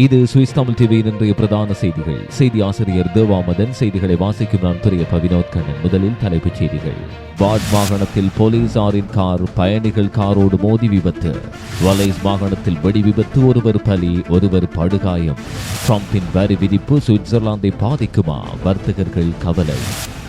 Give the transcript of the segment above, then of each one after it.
இது Swiss Tamil TV இன்றைய பிரதான செய்திகள். செய்தி ஆசிரியர் தேவாமதன் செய்திகளை வாசிக்கும் நான் துரியப்ப பவினோத் கண்ணன். முதலில் தலைப்புச் செய்திகள். வாட் மாகாணத்தில் போலீசாரின் கார் பயணிகள் காரோடு மோதி விபத்து. வலைஸ் மாகாணத்தில் வெடி விபத்து ஒருவர் பலி ஒருவர் படுகாயம். ட்ரம்பின் வரி விதிப்பு சுவிட்சர்லாந்தை பாதிக்குமா? வர்த்தகர்கள் கவலை.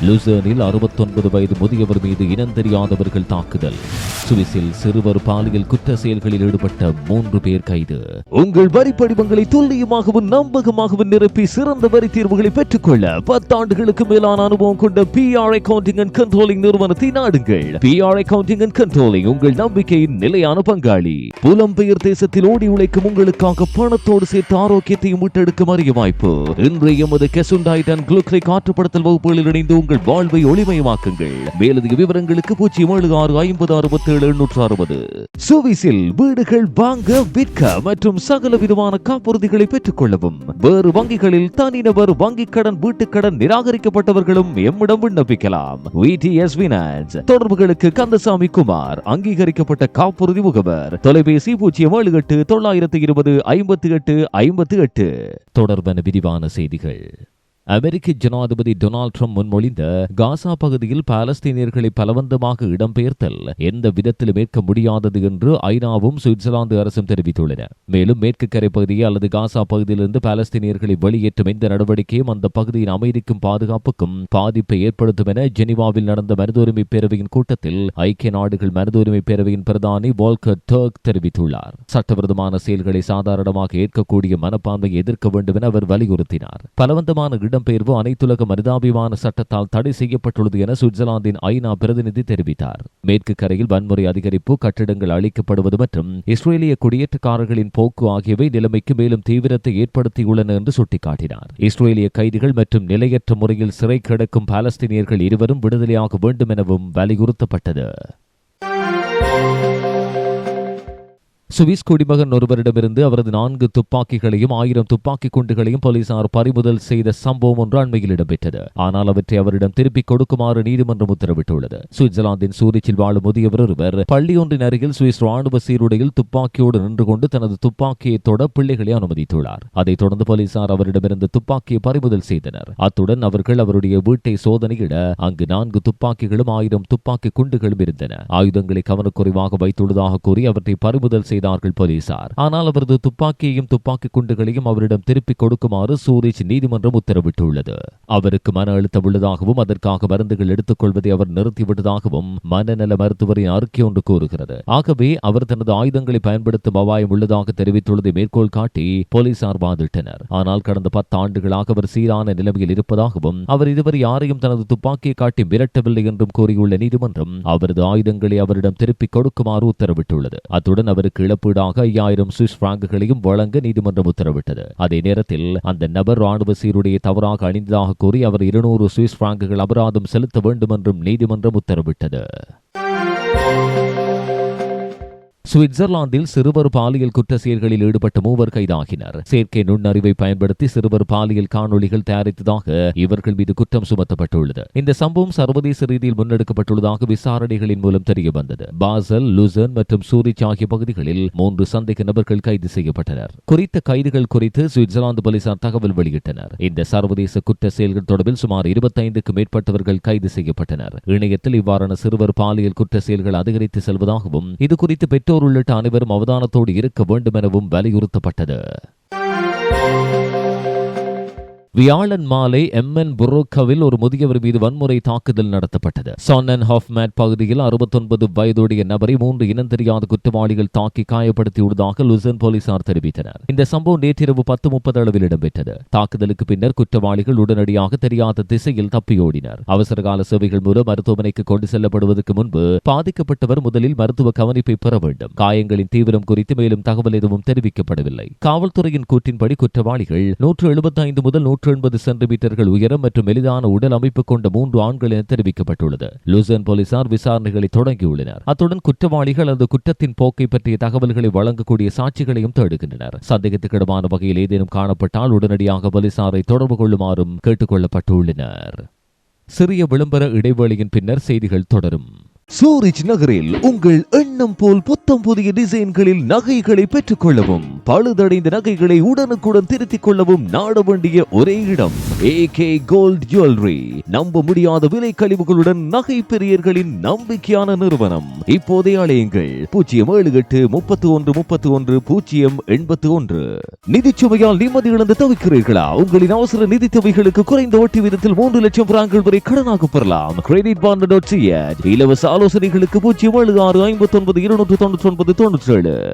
லுசர்னில் அறுபத்தொன்பது வயது முதியவர் மீது இனந்தெரியாதவர்கள் தாக்குதல். சுவிஸில் சிறுவர் பாலியல் குற்ற செயல்களில் ஈடுபட்ட மூன்று பேர் கைது. உங்கள் வரி படிவங்களை துல்லியமாகவும் நம்பகமாகவும் நிரப்பி சிறந்த வரி தீர்வுகளை பெற்றுக்கொள்ள பத்தாண்டுகளுக்கு மேலான அனுபவம் கொண்ட P R accounting and controlling நிறுவனத்தை நாடுங்கள். P R accounting and controlling உங்கள் நம்பிக்கையின் நிலையான பங்காளி. புலம்பெயர் தேசத்தில் ஓடி உழைக்கும் உங்களுக்காக பணத்தோடு சேர்த்து ஆரோக்கியத்தையும் மீட்டெடுக்கும் அறிய வாய்ப்பு. இன்றைய எமது கெசுண்டாய்டன் குளுக்ரை காற்றுப்படுத்தல் வகுப்புகளில் இணைந்து உங்கள் வாழ்வை ஒளிமயமாக்குங்கள். மேலதிக விவரங்களுக்கு பூஜ்ஜியம் ஏழு ஆறு ஐம்பது அறுபத்தி ஏழு எண்ணூற்று அறுபது. சுவிசில் வீடுகள் வாங்க விற்க மற்றும் சகல விதமான காப்புறுதிகளை பெற்றுக் கொள்ளவும். வேறு வங்கிகளில் தனிநபர் வங்கிக் கடன் வீட்டுக் கடன் நிராகரிக்கப்பட்டவர்களும் எம்மிடம் விண்ணப்பிக்கலாம். தொடர்புகளுக்கு கந்தசாமி குமார் அங்கீகரிக்கப்பட்ட காப்புறுதி முகவர். தொலைபேசி பூஜ்ஜியம் ஏழு எட்டு தொள்ளாயிரத்து இருபது ஐம்பத்தி எட்டு ஐம்பத்தி எட்டு. தொடர்பான விரிவான செய்திகள். அமெரிக்க ஜனாதிபதி டொனால்ட் ட்ரம்ப் முன்மொழிந்த காசா பகுதியில் பாலஸ்தீனியர்களை பலவந்தமாக இடம்பெயர்த்தல் எந்த விதத்திலும் ஏற்க முடியாதது என்று ஐநாவும் சுவிட்சர்லாந்து அரசும் தெரிவித்துள்ளன. மேலும் மேற்கு கரை பகுதியை அல்லது காசா பகுதியிலிருந்து பாலஸ்தீனியர்களை வெளியேற்றும் எந்த நடவடிக்கையும் அந்த பகுதியின் அமைதிக்கும் பாதுகாப்புக்கும் பாதிப்பை ஏற்படுத்தும் என ஜெனீவாவில் நடந்த மனித உரிமை பேரவையின் கூட்டத்தில் ஐக்கிய நாடுகள் மனித உரிமை பேரவையின் பிரதானி வால்கர் டர்க் தெரிவித்துள்ளார். சட்டவிரோதமான செயல்களை சாதாரணமாக ஏற்கக்கூடிய மனப்பான்மையை எதிர்க்க வேண்டும் என அவர் வலியுறுத்தினார். பலவந்தமான இடம்பெயர்வு அனைத்துலக மனிதாபிமான சட்டத்தால் தடை செய்யப்பட்டுள்ளது என சுவிட்சர்லாந்தின் ஐநா பிரதிநிதி தெரிவித்தார். மேற்கு கரையில் வன்முறை அதிகரிப்பு கட்டிடங்கள் அழிக்கப்படுவது மற்றும் இஸ்ரேலிய குடியேற்றக்காரர்களின் போக்கு ஆகியவை நிலைமைக்கு மேலும் தீவிரத்தை ஏற்படுத்தியுள்ளன என்று சுட்டிக்காட்டினார். இஸ்ரேலிய கைதிகள் மற்றும் நிலையற்ற முறையில் சிறை கிடக்கும் பாலஸ்தீனியர்கள் இருவரும் விடுதலையாக வேண்டும் எனவும் வலியுறுத்தப்பட்டது. சுவிஸ் குடிமகன் ஒருவரிடமிருந்து அவரது நான்கு துப்பாக்கிகளையும் ஆயிரம் துப்பாக்கி குண்டுகளையும் போலீசார் பறிமுதல் செய்த சம்பவம் ஒன்று அண்மையில் இடம்பெற்றது. ஆனால் அவற்றை அவரிடம் திருப்பிக் கொடுக்குமாறு நீதிமன்றம் உத்தரவிட்டுள்ளது. சுவிட்சர்லாந்தின் சூரிச்சில் வாழும் முதியவர் ஒருவர் பள்ளியொன்றின் அருகில் சுவிஸ் ராணுவ சீருடையில் துப்பாக்கியோடு நின்று கொண்டு தனது துப்பாக்கியை தொட பிள்ளைகளை அனுமதித்துள்ளார். அதைத் தொடர்ந்து போலீசார் அவரிடமிருந்து துப்பாக்கியை பறிமுதல் செய்தனர். அத்துடன் அவர்கள் அவருடைய வீட்டை சோதனையிட அங்கு நான்கு துப்பாக்கிகளும் ஆயிரம் துப்பாக்கி குண்டுகளும் இருந்தன. ஆயுதங்களை கவனக்குறைவாக வைத்துள்ளதாக கூறி அவற்றை பறிமுதல் செய்தார்கள் போலீசார். ஆனால் அவரது துப்பாக்கியையும் துப்பாக்கி குண்டுகளையும் அவரிடம் திருப்பிக் கொடுக்குமாறு சூரிச் நீதிமன்றம் உத்தரவிட்டுள்ளது. அவருக்கு மன அழுத்தம் உள்ளதாகவும் அதற்காக மருந்துகள் எடுத்துக் கொள்வதை அவர் நிறுத்திவிட்டதாகவும் மனநல மருத்துவரின் அறிக்கை ஒன்று கூறுகிறது. ஆகவே அவர் தனது ஆயுதங்களை பயன்படுத்தும் அபாயம் உள்ளதாக தெரிவித்துள்ளதை மேற்கோள் காட்டி போலீசார் வாதிட்டனர். ஆனால் கடந்த பத்து ஆண்டுகளாக அவர் சீரான நிலைமையில் இருப்பதாகவும் அவர் இதுவரை யாரையும் தனது துப்பாக்கியை காட்டி மிரட்டவில்லை என்றும் கூறியுள்ள நீதிமன்றம் அவரது ஆயுதங்களை அவரிடம் திருப்பிக் கொடுக்குமாறு உத்தரவிட்டுள்ளது. அத்துடன் அவருக்கு இழப்பீடாக ஐயாயிரம் சுவிஸ் பிராங்குகளையும் வழங்க நீதிமன்றம் உத்தரவிட்டது. அதே நேரத்தில் அந்த நபர் ராணுவ சீருடையை தவறாக அணிந்ததாக கூறி அவர் இருநூறு சுவிஸ் பிராங்குகள் அபராதம் செலுத்த வேண்டும் என்றும் நீதிமன்றம் உத்தரவிட்டது. சுவிட்சர்லாந்தில் சிறுவர் பாலியல் குற்ற செயல்களில் ஈடுபட்ட மூவர் கைதாகினர். செயற்கை நுண்ணறிவை பயன்படுத்தி சிறுவர் பாலியல் காணொளிகள் தயாரித்ததாக இவர்கள் மீது குற்றம் சுமத்தப்பட்டுள்ளது. இந்த சம்பவம் சர்வதேச ரீதியில் முன்னெடுக்கப்பட்டுள்ளதாக விசாரணைகளின் மூலம் தெரியவந்தது. பாசல் லுசன் மற்றும் சூரிச் ஆகிய பகுதிகளில் மூன்று சந்தேக நபர்கள் கைது செய்யப்பட்டனர். குறித்த கைதுகள் குறித்து சுவிட்சர்லாந்து போலீசார் தகவல் வெளியிட்டனர். இந்த சர்வதேச குற்ற செயல்கள் தொடர்பில் சுமார் இருபத்தைந்துக்கும் மேற்பட்டவர்கள் கைது செய்யப்பட்டனர். இணையத்தில் இவ்வாறான சிறுவர் பாலியல் குற்ற செயல்கள் அதிகரித்து செல்வதாகவும் இது குறித்து பெற்றோர் உள்ளிட்ட அனைவரும் அவதானத்தோடு இருக்க வேண்டும் எனவும் வலியுறுத்தப்பட்டது. வியாழன் மாலை எம்என் புரோக்கவில் ஒரு முதியவர் மீது வன்முறை தாக்குதல் நடத்தப்பட்டது. சான்னன் ஹாஃப்மேட் பகுதியில் அறுபத்தொன்பது வயதுடைய நபரை மூன்று இனம் தெரியாத குற்றவாளிகள் தாக்கி காயப்படுத்தியுள்ளதாக லுசன் போலீசார் தெரிவித்தனர். இந்த சம்பவம் நேற்றிரவு பத்து முப்பது அளவில் இடம்பெற்றது. தாக்குதலுக்கு பின்னர் குற்றவாளிகள் உடனடியாக தெரியாத திசையில் தப்பியோடினர் அவசரகால சேவைகள் மூலம் மருத்துவமனைக்கு கொண்டு செல்லப்படுவதற்கு முன்பு பாதிக்கப்பட்டவர் முதலில் மருத்துவ கவனிப்பை பெற வேண்டும். காயங்களின் தீவிரம் குறித்து மேலும் தகவல் எதுவும் தெரிவிக்கப்படவில்லை. காவல்துறையின் கூற்றின்படி குற்றவாளிகள் நூற்று எழுபத்தைந்து முதல் நூற்று எண்பது சென்டிமீட்டர்கள் உயரம் மற்றும் எளிதான உடல் அமைப்பு கொண்ட மூன்று ஆண்கள் என தெரிவிக்கப்பட்டுள்ளது. லூசன் போலீசார் விசாரணைகளை தொடங்கியுள்ளனர். அத்துடன் குற்றவாளிகள் அந்த குற்றத்தின் போக்கை பற்றிய தகவல்களை வழங்கக்கூடிய சாட்சிகளையும் தேடுகின்றனர். சந்தேகத்துக்கிடமான வகையில் ஏதேனும் காணப்பட்டால் உடனடியாக போலீசாரை தொடர்பு கொள்ளுமாறும் கேட்டுக்கொள்ளப்பட்டுள்ளனர். சிறிய விளம்பர இடைவேளையின் பின்னர் செய்திகள் தொடரும். சூரிச் நகரில் உங்கள் எண்ணம் போல் புத்தம் புதிய டிசைன்களில் நகைகளை பெற்றுக் கொள்ளவும் பழுதடைந்த நகைகளை உடனுக்குடன் திருத்திக் கொள்ளவும் நாட வேண்டிய ஒரே இடம். ஏகே கோல்ட் ஜுவல்லரி நம்ப முடியாத விலை கழிவுகளுடன் நகை பெரியர்களின் நம்பிக்கையான நிறுவனம். இப்போதே அலையுங்கள். பூஜ்ஜியம் ஏழு எட்டு முப்பத்தி ஒன்று முப்பத்தி ஒன்று பூஜ்ஜியம் எண்பத்தி ஒன்று நிதிச்சுமையால் நிம்மதி இழந்து தவிக்கிறீர்களா? உங்களின் அவசர நிதி தொகைகளுக்கு குறைந்த வட்டி விதத்தில் மூன்று லட்சம் பிராங்கள் வரை கடனாக பெறலாம். கிரெடிட் பாண்ட் டாட் இலவச ஆலோசனைகளுக்கு பூஜ்ஜியம் ஏழு ஆறு ஐம்பத்தி ஒன்பது இருநூற்று தொண்ணூற்றி ஒன்பது தொண்ணூற்றி ஏழு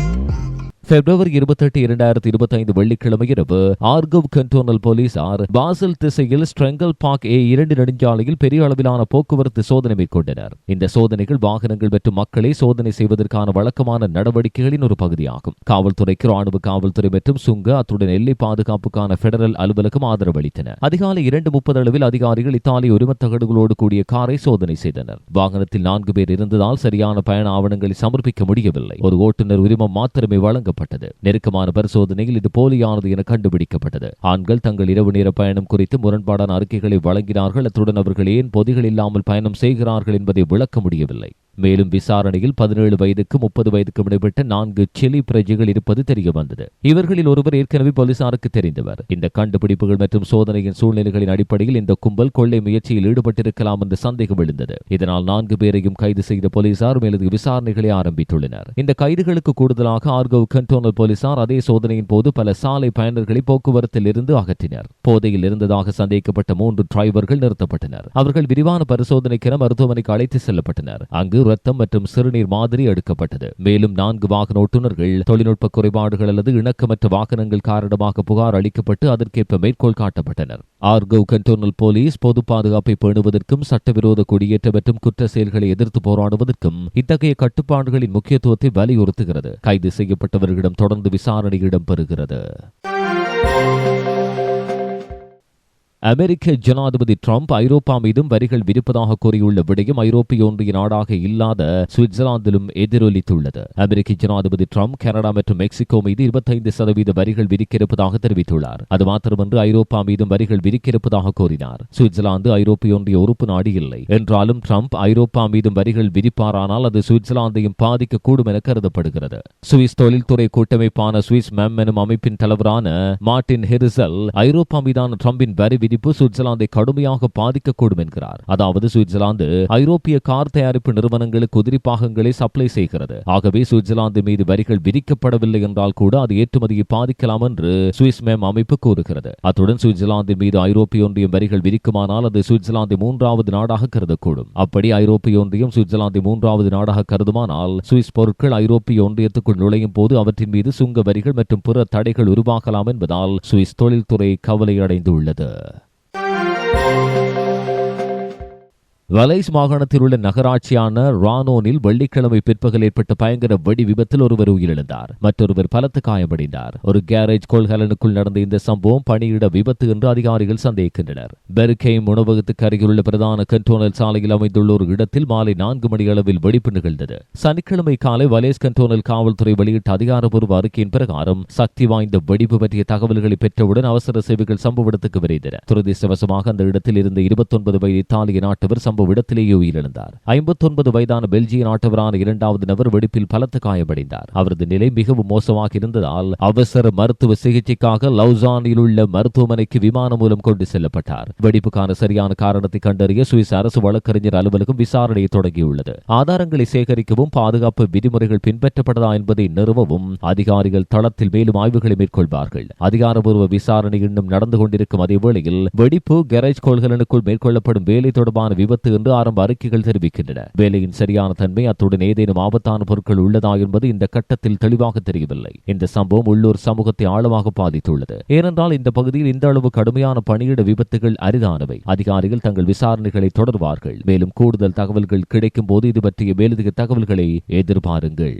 பிப்ரவரி இருபத்தெட்டு இரண்டாயிரத்தி இருபத்தி ஐந்து வெள்ளிக்கிழமை இரவு ஆர்கவ் கண்டோனல் போலீசார் பாசல் திசையில் ஸ்ட்ரெங்கல் பார்க் ஏ இரண்டு நெடுஞ்சாலையில் பெரிய அளவிலான போக்குவரத்து சோதனை மேற்கொண்டனர். இந்த சோதனைகள் வாகனங்கள் மற்றும் மக்களை சோதனை செய்வதற்கான வழக்கமான நடவடிக்கைகளின் ஒரு பகுதியாகும். காவல்துறைக்கு ராணுவ காவல்துறை மற்றும் சுங்க அத்துடன் எல்லை பாதுகாப்புக்கான பெடரல் அலுவலகம் ஆதரவு அளித்தன. அதிகாலை இரண்டு முப்பது அளவில் அதிகாரிகள் இத்தாலி உரிமத்தகடுகளோடு கூடிய காரை சோதனை செய்தனர். வாகனத்தில் நான்கு பேர் இருந்ததால் சரியான பயண ஆவணங்களை சமர்ப்பிக்க முடியவில்லை. ஒரு ஓட்டுநர் உரிமம் மாத்திரமே வழங்கப்பட்டது நெருக்கமான பரிசோதனையில் இது போலியானது என கண்டுபிடிக்கப்பட்டது. ஆண்கள் தங்கள் இரவு நேர பயணம் குறித்து முரண்பாடான அறிக்கைகளை வழங்கினார்கள். அத்துடன் அவர்கள் ஏன் பொதிகள் இல்லாமல் பயணம் செய்கிறார்கள் என்பதை விளக்க முடியவில்லை. மேலும் விசாரணையில் பதினேழு வயதுக்கு முப்பது வயதுக்கு இடைப்பட்ட நான்கு சிலி பிரஜைகள் இருப்பது தெரியவந்தது. இவர்களில் ஒருவர் ஏற்கனவே போலீசாருக்கு தெரிந்தவர். இந்த கண்டுபிடிப்புகள் மற்றும் சோதனையின் சூழ்நிலைகளின் அடிப்படையில் இந்த கும்பல் கொள்ளை முயற்சியில் ஈடுபட்டிருக்கலாம் என்று சந்தேகம் எழுந்தது. இதனால் நான்கு பேரையும் கைது செய்த போலீசார் மேலதிக விசாரணைகளை ஆரம்பித்துள்ளனர். இந்த கைதுகளுக்கு கூடுதலாக ஆர்கவ் கண்டோனல் போலீசார் அதே சோதனையின் போது பல சாலை பயணர்களை போக்குவரத்தில் இருந்து அகற்றினர். போதையில் இருந்ததாக சந்தேகிக்கப்பட்ட மூன்று டிரைவர்கள் நிறுத்தப்பட்டனர். அவர்கள் விரிவான பரிசோதனைக்கென மருத்துவமனைக்கு அழைத்து செல்லப்பட்டனர். அங்கு ரத்தம் மற்றும் சிறுநீர் மாதிரி எடுக்கப்பட்டது. மேலும் நான்கு வாகன ஓட்டுநர்கள் தொழில்நுட்ப குறைபாடுகள் அல்லது இணக்கமற்ற வாகனங்கள் காரணமாக புகார் அளிக்கப்பட்டு அதற்கேற்ப மேற்கோள் காட்டப்பட்டனர். ஆர்கவ் கண்டோனல் போலீஸ் பொது பாதுகாப்பை பேணுவதற்கும் சட்டவிரோத குடியேற்ற மற்றும் குற்ற செயல்களை எதிர்த்து போராடுவதற்கும் இத்தகைய கட்டுப்பாடுகளின் முக்கியத்துவத்தை வலியுறுத்துகிறது. கைது செய்யப்பட்டவர்களிடம் தொடர்ந்து விசாரணை இடம்பெறுகிறது. அமெரிக்க ஜனாதிபதி ட்ரம்ப் ஐரோப்பா மீதும் வரிகள் விதிப்பதாக கூறியுள்ள விடயம் ஐரோப்பிய ஒன்றிய நாடாக இல்லாத சுவிட்சர்லாந்திலும் எதிரொலித்துள்ளது. அமெரிக்க ஜனாதிபதி ட்ரம்ப் கனடா மற்றும் மெக்சிகோ மீது இருபத்தைந்து சதவீத வரிகள் விதிக்கிருப்பதாக தெரிவித்துள்ளார். அது மாத்திரமன்று ஐரோப்பா மீதும் வரிகள் விதிக்கிருப்பதாக கூறினார். சுவிட்சர்லாந்து ஐரோப்பிய ஒன்றிய உறுப்பு நாடு இல்லை. என்றாலும் ட்ரம்ப் ஐரோப்பா மீதும் வரிகள் விதிப்பாரானால் அது சுவிட்சர்லாந்தையும் பாதிக்கக்கூடும் என கருதப்படுகிறது. சுவிஸ் தொழில்துறை கூட்டமைப்பான சுவிஸ் மெம் எனும் அமைப்பின் தலைவரான மார்டின் ஹெரிசல் ஐரோப்பா மீதான டிரம்பின் வரி விதிப்பு சுவிட்சர்லாந்தை கடுமையாக பாதிக்கக்கூடும் என்கிறார். அதாவது சுவிட்சர்லாந்து ஐரோப்பிய கார் தயாரிப்பு நிறுவனங்களுக்கு உதிரி பாகங்களை சப்ளை செய்கிறது. ஆகவே சுவிட்சர்லாந்து மீது வரிகள் விதிக்கப்படவில்லை என்றால் கூட அது ஏற்றுமதியை பாதிக்கலாம் என்று சுவிஸ் மேம் அமைப்பு கூறுகிறது. அத்துடன் சுவிட்சர்லாந்து மீது ஐரோப்பிய ஒன்றியம் வரிகள் விதிக்குமானால் அது சுவிட்சர்லாந்தை மூன்றாவது நாடாக கருதக்கூடும். அப்படி ஐரோப்பிய ஒன்றியம் சுவிட்சர்லாந்தை மூன்றாவது நாடாக கருதுமானால் சுவிஸ் பொருட்கள் ஐரோப்பிய ஒன்றியத்துக்குள் நுழையும் போது அவற்றின் மீது சுங்க வரிகள் மற்றும் பிற தடைகள் உருவாகலாம் என்பதால் சுவிஸ் தொழில்துறை கவலை அடைந்துள்ளது வலைஸ் மாகாணத்தில் உள்ள நகராட்சியான ரானோனில் வெள்ளிக்கிழமை பிற்பகல் ஏற்பட்ட பயங்கர வெடி விபத்தில் ஒருவர் உயிரிழந்தார். மற்றொருவர் பலத்து காயமடைந்தார். ஒரு கேரேஜ் கொள்கலனுக்குள் நடந்த இந்த சம்பவம் பணியிட விபத்து என்று அதிகாரிகள் சந்தேகிக்கின்றனர். பெர்கெய்ம் உணவகத்துக்கு அருகிலுள்ள பிரதான கண்டோனல் சாலையில் அமைந்துள்ள ஒரு இடத்தில் மாலை நான்கு மணி அளவில் வெடிப்பு நிகழ்ந்தது. சனிக்கிழமை காலை வலேஸ் கண்டோனல் காவல்துறை வெளியிட்ட அதிகாரப்பூர்வ அறிக்கையின் பிரகாரம் சக்தி வாய்ந்த வெடிப்பு பற்றிய தகவல்களை பெற்றவுடன் அவசர சேவைகள் சம்பவ இடத்துக்கு விரைந்தன துரதிருஷ்டவசமாக அந்த இடத்தில் இருந்த இருபத்தொன்பது வயது இத்தாலிய நாட்டவர் சம்பவ சம்பவ இடத்திலேயே உயிரிழந்தார். ஐம்பத்தொன்பது வயதான பெல்ஜிய நாட்டவரான இரண்டாவது நபர் வெடிப்பில் பலத்த காயமடைந்தார். அவரது நிலை மிகவும் மோசமாக இருந்ததால் அவசர மருத்துவ சிகிச்சைக்காக லவுசானில் உள்ள மருத்துவமனைக்கு விமானம் மூலம் கொண்டு செல்லப்பட்டார். வெடிப்புக்கான சரியான காரணத்தை கண்டறிய சுவிஸ் அரசு வழக்கறிஞர் அலுவலகம் விசாரணையை தொடங்கியுள்ளது. ஆதாரங்களை சேகரிக்கவும் பாதுகாப்பு விதிமுறைகள் பின்பற்றப்படதா என்பதை நிறுவவும் அதிகாரிகள் தளத்தில் மேலும் ஆய்வுகளை மேற்கொள்வார்கள். அதிகாரபூர்வ விசாரணை இன்னும் நடந்து கொண்டிருக்கும் அதே வேளையில் வெடிப்பு கெரேஜ் கொள்கலனுக்குள் மேற்கொள்ளப்படும் வேலை தொடர்பான விபத்து என்று ஆரம்ப அறிக்கைகள் தெரிவிக்கின்றன. வேலையின் சரியான தன்மை அத்துடன் ஏதேனும் ஆபத்தான பொருட்கள் உள்ளதா என்பது இந்த கட்டத்தில் தெளிவாக தெரியவில்லை. இந்த சம்பவம் உள்ளூர் சமூகத்தை ஆழமாக பாதித்துள்ளது. ஏனென்றால் இந்த பகுதியில் இந்த அளவு கடுமையான பணியிட விபத்துகள் அரிதானவை. அதிகாரிகள் தங்கள் விசாரணைகளை தொடர்வார்கள். மேலும் கூடுதல் தகவல்கள் கிடைக்கும் போது இது பற்றிய மேலதிக தகவல்களை எதிர்பாருங்கள்.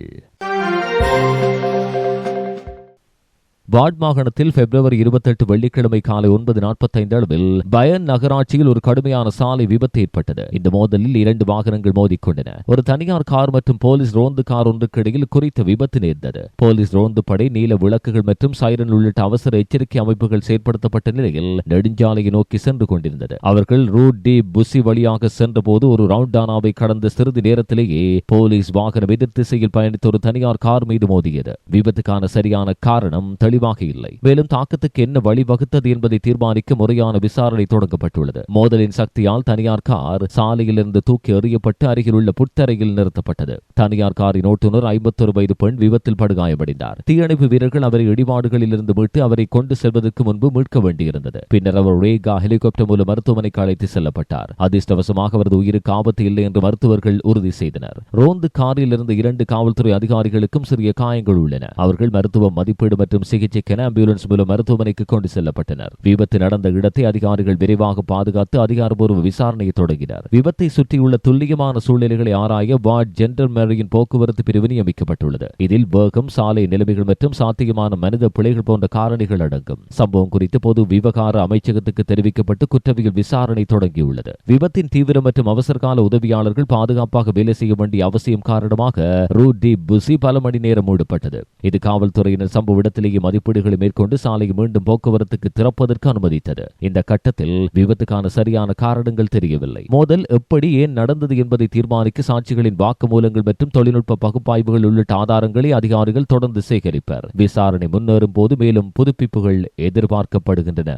வார்ட் மாகாணத்தில் பிப்ரவரி இருபத்தெட்டு வெள்ளிக்கிழமை காலை ஒன்பது நாற்பத்தைந்து அளவில் பயன் நகராட்சியில் ஒரு கடுமையான சாலை விபத்து ஏற்பட்டது. இந்த மோதலில் இரண்டு வாகனங்கள் மோதிக்கொண்டன. ஒரு தனியார் கார் மற்றும் போலீஸ் ரோந்து கார் ஒன்றுக்கு இடையில் குறித்த விபத்து நேர்ந்தது. போலீஸ் ரோந்து படை நீல விளக்குகள் மற்றும் சைரன் உள்ளிட்ட அவசர எச்சரிக்கை அமைப்புகள் செயற்படுத்தப்பட்ட நிலையில் நெடுஞ்சாலையை நோக்கி சென்று கொண்டிருந்தது. அவர்கள் ரூட் டி புசி வழியாக சென்றபோது ஒரு ரவுண்டானாவை கடந்த சிறிது நேரத்திலேயே போலீஸ் வாகனம் எதிர் திசையில் பயணித்த ஒரு தனியார் கார் மீது மோதியது. விபத்துக்கான சரியான காரணம் தெளிவாக இல்லை. மேலும் தாக்கத்துக்கு என்ன வழிவகுத்தது என்பதை தீர்மானிக்க முறையான விசாரணை தொடங்கப்பட்டுள்ளது. மோதலின் சக்தியால் தனியார் கார் சாலையிலிருந்து தூக்கி எறியப்பட்டு அருகிலுள்ள புத்தரையில் நிறுத்தப்பட்டது. தனியார் காரின் ஓட்டுநர் ஐம்பத்தொரு வயது பெண் விபத்தில் படுகாயமடைந்தார். தீயணைப்பு வீரர்கள் அவரை இடிபாடுகளில் இருந்து மீட்டு அவரை கொண்டு செல்வதற்கு முன்பு மீட்க வேண்டியிருந்தது. பின்னர் அவர் ரேகா ஹெலிகாப்டர் மூலம் மருத்துவமனைக்கு அழைத்து செல்லப்பட்டார். அதிர்ஷ்டவசமாக அவரது உயிருக்கு ஆபத்து இல்லை என்று மருத்துவர்கள் உறுதி செய்தனர். ரோந்து காரில் இருந்து இரண்டு காவல்துறை அதிகாரிகளுக்கும் சிறிய காயங்கள் உள்ளன. அவர்கள் மருத்துவ மதிப்பீடு மற்றும் சிகிச்சைக்கென ஆம்புலன்ஸ் மூலம் மருத்துவமனைக்கு கொண்டு செல்லப்பட்டனர். விபத்து நடந்த இடத்தை அதிகாரிகள் விரைவாக பாதுகாத்து அதிகாரப்பூர்வ விசாரணையை தொடங்கினர். விபத்தை சுற்றியுள்ள துல்லியமான சூழ்நிலைகளை ஆராய வார்ட் ஜெண்டர் மேரியின் போக்குவரத்து பிரிவு நியமிக்கப்பட்டுள்ளது. இதில் வேகம் சாலை நிலைமைகள் மற்றும் சாத்தியமான மனித பிழைகள் போன்ற காரணிகள் அடங்கும். சம்பவம் குறித்து பொது விவகார அமைச்சகத்துக்கு தெரிவிக்கப்பட்டு குற்றவியல் விசாரணை தொடங்கியுள்ளது. விபத்தின் தீவிரம் மற்றும் அவசரகால உதவியாளர்கள் பாதுகாப்பாக வேலை செய்ய வேண்டிய அவசியம் காரணமாக ரூட் டி புசி பல மணி நேரம் மூடப்பட்டது. இது காவல்துறையினர் சம்பவ இடத்திலேயே மதிப்பீடுகளை மேற்கொண்டு சாலையை மீண்டும் போக்குவரத்துக்கு திறப்பதற்கு அனுமதித்தது. இந்த கட்டத்தில் விபத்துக்கான சரியான காரணங்கள் தெரியவில்லை. மோதல் எப்படி ஏன் நடந்தது என்பதை தீர்மானிக்க சாட்சிகளின் வாக்குமூலங்கள் மற்றும் தொழில்நுட்ப பகுப்பாய்வுகள் உள்ளிட்ட ஆதாரங்களை அதிகாரிகள் தொடர்ந்து சேகரிப்பர். விசாரணை முன்னேறும் போது மேலும் புதுப்பிப்புகள் எதிர்பார்க்கப்படுகின்றன.